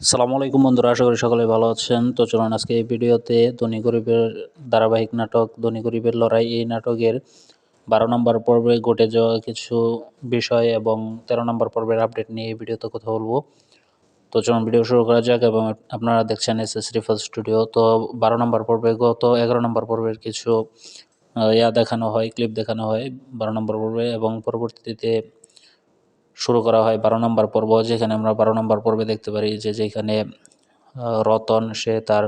সালামু আলাইকুম বন্ধুরা, আশা করি সকলে ভালো আছেন। তো চলুন আজকে এই ভিডিওতে ধনী গরিবের ধারাবাহিক নাটক, ধনী গরিবের লড়াই, এই নাটকের বারো নম্বর পর্বে ঘটে যাওয়া কিছু বিষয় এবং তেরো নম্বর পর্বের আপডেট নিয়ে এই ভিডিওতে কথা বলব। তো চলুন ভিডিও শুরু করা যাক এবং আপনারা দেখছেন এস এস রিফাল স্টুডিও। তো বারো নম্বর পর্বে গত এগারো নম্বর পর্বের কিছু ইয়া দেখানো হয় ক্লিপ দেখানো হয় বারো নম্বর পর্বে এবং পরবর্তীতে শুরু করা হয় বারো নম্বর পর্ব, যেখানে আমরা বারো নম্বর পর্বে দেখতে পারি যে যেখানে রতন, সে তার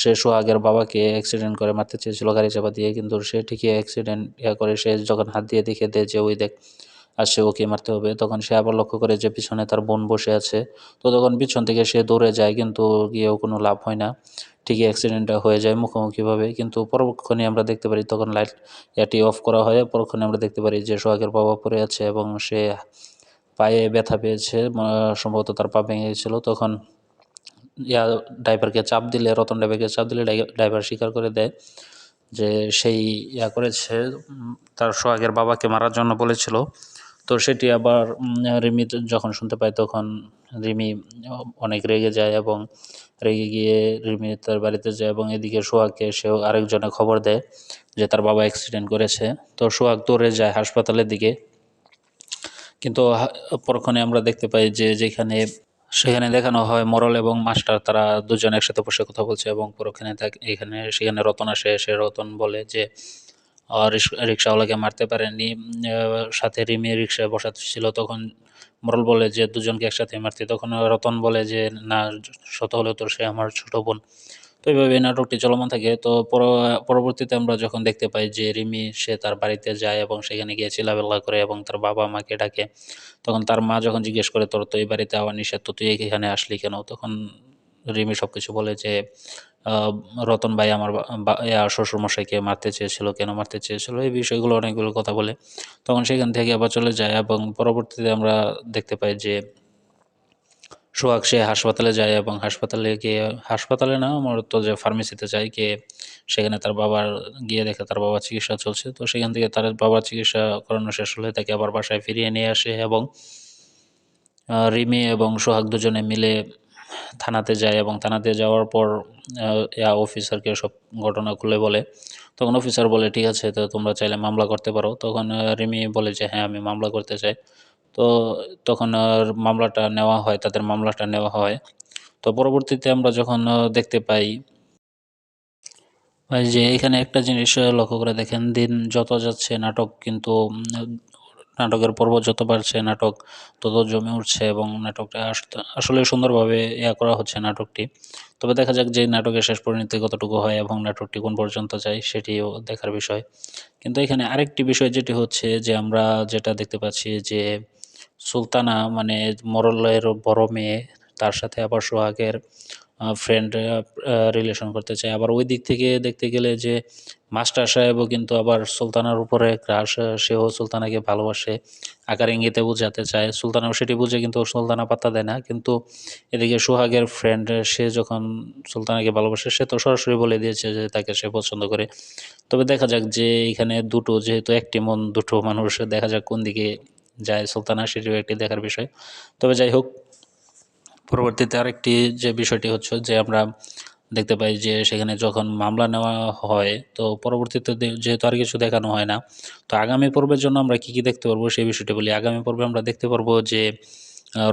সে সোহাগের বাবাকে অ্যাক্সিডেন্ট করে মারতে চেয়েছিল, গাড়ি চাপা দিয়ে, কিন্তু সে ঠিকই অ্যাক্সিডেন্ট ইয়া করে, সে যখন হাত দিয়ে দেখে দেয় যে ওই দেখ আসছে ওকে মারতে হবে, তখন সে আবার লক্ষ্য করে যে পিছনে তার বোন বসে আছে। তো তখন পিছন থেকে সে দৌড়ে যায়, কিন্তু গিয়েও কোনো লাভ হয় না। ঠিকই অ্যাক্সিডেন্টটা হয়ে যায় মুখোমুখিভাবে। কিন্তু পরক্ষণে আমরা দেখতে পারি তখন লাইট এটি অফ করা হয়। পরক্ষণে আমরা দেখতে পারি যে সোহাগের বাবা পড়ে আছে এবং সে পায়ে ব্যথা পেয়েছে। সম্ভবত তার পা ভেঙে গেছিল। তখন ইয়া ড্রাইভারকে চাপ দিলে, রতন ড্রাইভারকে চাপ দিলে ড্রাইভার স্বীকার করে দেয় যে সেই ইয়া করেছে। তার সোহাগের বাবাকে মারার জন্য বলেছিল। তো সেটি আবার রিমি যখন শুনতে পায় তখন রিমি অনেক রেগে যায় এবং রেগে গিয়ে রিমি তার বাড়িতে যায় এবং এদিকে সোহাগকে সেও আরেকজনে খবর দেয় যে তার বাবা অ্যাক্সিডেন্ট করেছে। তো সোহাগ দৌড়ে যায় হাসপাতালের দিকে। কিন্তু পরক্ষণে আমরা দেখতে পাই যে যেখানে, সেখানে দেখানো হয় মরল এবং মাস্টার, তারা দুজন একসাথে বসে কথা বলছে এবং পরক্ষণে এখানে, সেখানে রতন আসে। সে রতন বলে যে রিক্সাওয়ালাকে মারতে পারেনি সাথে রিমি রিক্সায় বসাতে ছিল তখন মরল বলে যে, দুজনকে একসাথে মারতে। তখন রতন বলে যে, না, শত হলে তো সে আমার ছোট বোন। তো এইভাবে এই নাটকটি চলমান থাকে। তো পরবর্তীতে আমরা যখন দেখতে পাই যে, রিমি, সে তার বাড়িতে যায় এবং সেখানে গিয়ে চিল্লাবেল্লা করে এবং তার বাবা মাকে ডাকে, তখন তার মা যখন জিজ্ঞেস করে, তোর তো এই বাড়িতে আওয়া নিষেধ, তো তুই এখানে আসলি কেন? তখন রিমি সব কিছু বলে যে রতন ভাই আমার শ্বশুরমশাইকে মারতে চেয়েছিল, কেন মারতে চেয়েছিল, এই বিষয়গুলো অনেকগুলো কথা বলে। তখন সেখান থেকে আবার চলে যায় এবং পরবর্তীতে আমরা দেখতে পাই যে, সোহাগ সে হাসপাতালে যায় এবং হাসপাতালে গিয়ে, হাসপাতালে না আমার তো যে ফার্মেসিতে যায়, গিয়ে সেখানে তার বাবার, গিয়ে দেখে তার বাবার চিকিৎসা চলছে। তো সেখান থেকে তার বাবার চিকিৎসা করানো শেষ হলে তাকে আবার বাসায় ফিরিয়ে নিয়ে আসে এবং রিমি এবং সোহাগ দুজনে মিলে থানাতে যায় এবং থানাতে যাওয়ার পর অফিসারকে সব ঘটনা খুলে বলে। তখন অফিসার বলে, ঠিক আছে, তো তোমরা চাইলে মামলা করতে পারো। তখন রিমি বলে যে হ্যাঁ আমি মামলা করতে চাই। তো তখন মামলাটা নেওয়া হয়, তাদের মামলাটা নেওয়া হয়। তো পরবর্তীতে আমরা যখন দেখতে পাই যে, এখানে একটা জিনিস লক্ষ্য করে দেখেন, দিন যত যাচ্ছে, নাটক কিন্তু নাটকের পর্ব যত বাড়ছে, নাটক তত জমে উঠছে এবং নাটকটা আস- আসলে সুন্দরভাবে ইয়া করা হচ্ছে নাটকটি। তবে দেখা যাক যে নাটকের শেষ পরিণতি কতটুকু হয় এবং নাটকটি কোন পর্যন্ত যায় সেটিও দেখার বিষয়। কিন্তু এখানে আরেকটি বিষয় যেটি হচ্ছে যে আমরা যেটা দেখতে পাচ্ছি যে সুলতানা মানে মরলের বড় মেয়ে, তার সাথে আবার সোহাগের ফ্রেন্ড রিলেশন করতে চায়। আবার ওই দিক থেকে দেখতে গেলে যে মাস্টার সাহেবও কিন্তু আবার সুলতানার উপরে ক্রাশ সেও সুলতানাকে ভালোবাসে, আকার ইঙ্গিতে বোঝাতে চায়। সুলতানাও সেটি বুঝে কিন্তু সুলতানা পাত্তা দেয় না। কিন্তু এদিকে সোহাগের ফ্রেন্ড সে যখন সুলতানাকে ভালোবাসে, সে তো সরাসরি বলে দিয়েছে যে তাকে সে পছন্দ করে। তবে দেখা যাক যে এখানে দুটো, যেহেতু একটি মন, দুটো মানুষ, দেখা যাক কোন দিকে যায় সুলতানা, সেটিও একটি দেখার বিষয়। তবে যাই হোক পরবর্তীতে আরেকটি যে বিষয়টি হচ্ছে যে আমরা দেখতে পাই যে সেখানে যখন মামলা নেওয়া হয়, তো পরবর্তীতে যেহেতু আর কিছু দেখানো হয় না, তো আগামী পর্বের জন্য আমরা কি কি দেখতে পারব সেই বিষয়টি বলি। আগামী পর্বে আমরা দেখতে পারব যে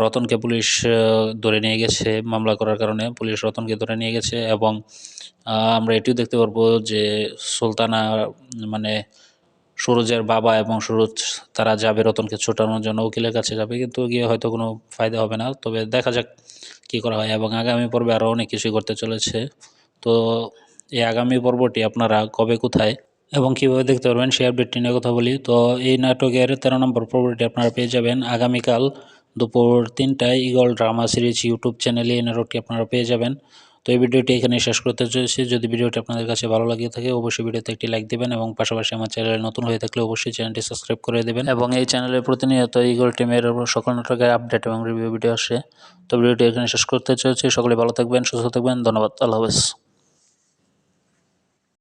রতনকে পুলিশ ধরে নিয়ে গেছে মামলা করার কারণে। পুলিশ রতনকে ধরে নিয়ে গেছে এবং আমরা এটিও দেখতে পারব যে সুলতানা মানে সুরজের বাবা এবং সুরজ, তারা যাবে রতনকে ছোটানোর জন্য, উকিলের কাছে যাবে, কিন্তু গিয়ে হয়তো কোনো ফায়দা হবে না। তবে দেখা যাক কী করা হয়, এবং আগামী পর্বে আরও অনেক কিছুই করতে চলেছে। তো এই আগামী পর্বটি আপনারা কবে, কোথায় এবং কীভাবে দেখতে পারবেন, সেই আপডেটটি নিয়ে কথা বলি। তো এই নাটকের তেরো নম্বর পর্বটি আপনারা পেয়ে যাবেন আগামীকাল দুপুর তিনটায় ইগল ড্রামা সিরিজ ইউটিউব চ্যানেলে এই নাটকটি আপনারা পেয়ে যাবেন। এই ভিডিওটি এখানে শেষ করতে চলেছি। যদি ভিডিওটি আপনাদের কাছে ভালো লাগিয়ে থাকে, অবশ্যই ভিডিওতে একটি লাইক দেবেন এবং পাশাপাশি আমার চ্যানেলে নতুন হয়ে থাকলে অবশ্যই চ্যানেলটি সাবস্ক্রাইব করে দেবেন। এবং এই চ্যানেলে প্রতিনিয়ত ইগল টিমের সকল নাটকের আপডেট এবং রিভিউ ভিডিও আসে। তো ভিডিওটি এখানে শেষ করতে চলেছি। সকলে ভালো থাকবেন, সুস্থ থাকবেন। ধন্যবাদ। আল্লাহ হাফেজ।